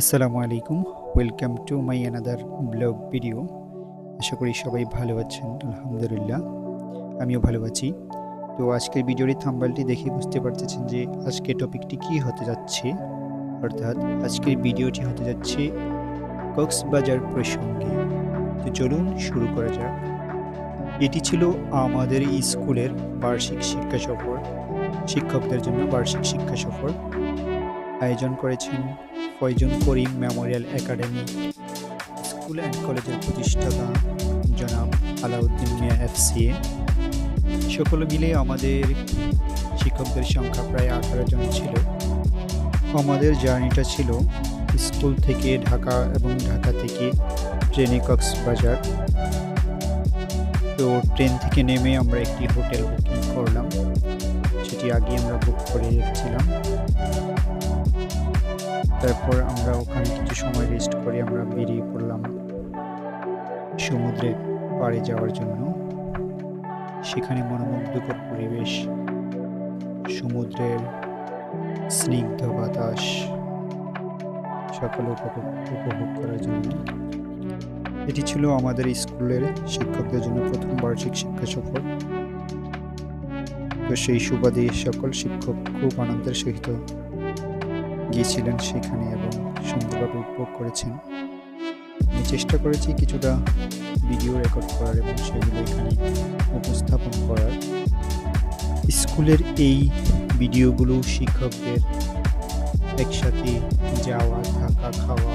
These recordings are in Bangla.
আসসালামু আলাইকুম। Welcome to my another blog video আশা করি সবাই ভালো আছেন, আলহামদুলিল্লাহ। আমিও ভালো আছি। তো আজকের ভিডিওর থাম্বালটি দেখে বুঝতে পারতেছেন যে আজকের টপিকটি কি হতে যাচ্ছে। অর্থাৎ আজকের ভিডিওটি হতে যাচ্ছে কক্সবাজার প্রসঙ্গে। তো চলুন শুরু করা যাক। এটি ছিল আমাদের স্কুলের বার্ষিক শিক্ষা সফর। শিক্ষকদের জন্য বার্ষিক শিক্ষা সফর। আয়োজন করেছেন Faizun Karim memorial academy school and কলেজের প্রতিষ্ঠাতা জনাব আলাউদ্দিন মিয়া এফসিএ সকলে মিলে আমাদের শিক্ষকদের সংখ্যা প্রায় আঠারো জন ছিল। আমাদের জার্নিটা ছিল স্কুল থেকে ঢাকা এবং ঢাকা থেকে ট্রেনে কক্সবাজার। তো ট্রেন থেকে নেমে আমরা একটি হোটেল বুকিং করলাম। সেটি আগে আমরা বুক করে রেখেছিলাম। তারপর আমরা ওখানে কিছু সময় রেস্ট করে আমরা বেরিয়ে পড়লাম সমুদ্রের পাড়ে যাওয়ার জন্য। সেখানে মনোমুগ্ধকর পরিবেশ, সমুদ্রের স্নিগ্ধ বাতাস, সকল উপভোগ করার জন্য। এটি ছিল আমাদের স্কুলের শিক্ষকদের জন্য প্রথম বার্ষিক শিক্ষা সফর। তো সেই সুবাদে সকল শিক্ষক খুব আনন্দের সহিত গিয়েছিলেন সেখানে এবং সুন্দরভাবে উপভোগ করেছেন। আমি চেষ্টা করেছি কিছুটা ভিডিও রেকর্ড করার এবং সেগুলো এখানে উপস্থাপন করার। স্কুলের এই ভিডিওগুলো শিক্ষকদের একসাথে যাওয়া, থাকা, খাওয়া,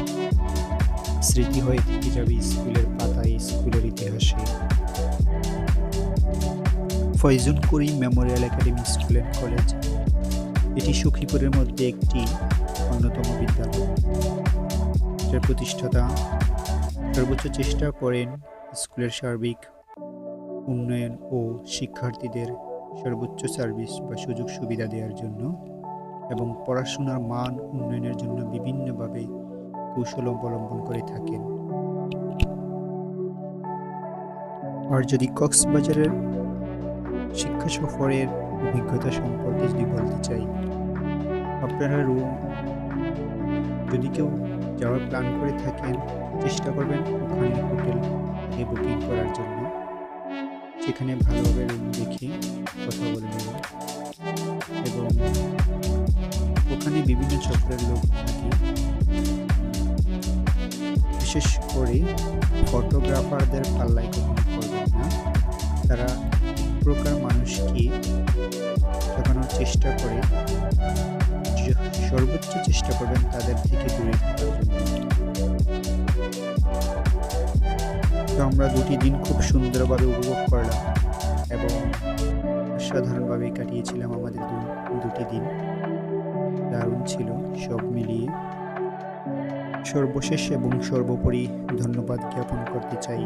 স্মৃতি হয়ে থেকে যাবে স্কুলের পাতায়, স্কুলের ইতিহাসে। Faizul Karim memorial academy school and college, এটি সখীপুরের মধ্যে একটি যার প্রতিষ্ঠাতা। সর্বোচ্চ চেষ্টা করেন স্কুলের সার্বিক উন্নয়ন ও শিক্ষার্থীদের সর্বোচ্চ সার্ভিস বা সুযোগ সুবিধা দেওয়ার জন্য এবং পড়াশোনার মান উন্নয়নের জন্য বিভিন্নভাবে কৌশল অবলম্বন করে থাকেন। আর যদি কক্সবাজারের শিক্ষা সফরের অভিজ্ঞতা সম্পর্কে যদি বলতে চাই, আপনারা রুম যদি কেউ যাওয়ার প্ল্যান করে থাকেন, চেষ্টা করবেন ওখানে হোটেল বুকিং করার জন্য। সেখানে ভালোভাবে রুম দেখে কথা বলে নেবেন। এবং ওখানে বিভিন্ন চক্রের লোক থাকে। বিশেষ করে ফটোগ্রাফারদের পাল্লায় কখনো করবেন না। তারা প্রকার মানুষকে ঠকানোর চেষ্টা করে। সর্বোচ্চ চেষ্টা করবেন তাদের থেকে দূরে তো আমরা দুটি দিন খুব সুন্দরভাবে উপভোগ করলাম এবং অসাধারণভাবে কাটিয়েছিলাম আমাদের দুটি দিন। দারুণ ছিল সব মিলিয়ে। সর্বশেষ এবং সর্বোপরি ধন্যবাদ জ্ঞাপন করতে চাই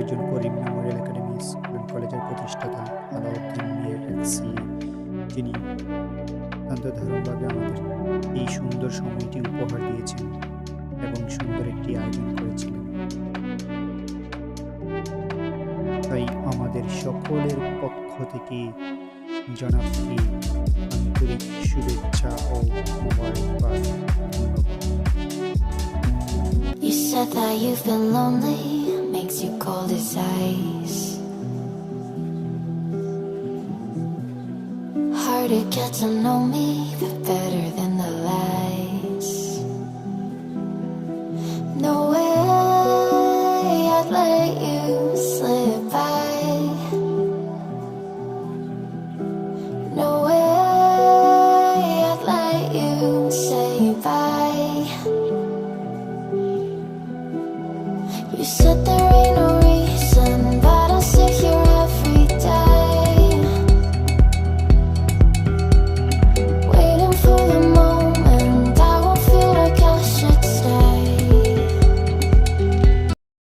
একজন করিম মেমোরিয়াল একাডেমি স্কুল কলেজের প্রতিষ্ঠাতা আলাউদ্দিন মিয়া এলসি যিনি অত্যন্ত দারুণভাবে আমাদের এই সুন্দর সময়টি উপহার দিয়েছেন এবং সুন্দর একটি আয়োজন করেছিলেন তাই আমাদের সকলের পক্ষ থেকে জনাবকে আন্তরিক শুভেচ্ছা ও মোবারকবাদ You said that you've been lonely, makes you cold as ice. To get to know me, but better than the lies. No way I'd let you slip by. No way I'd let you say bye. You said there ain't no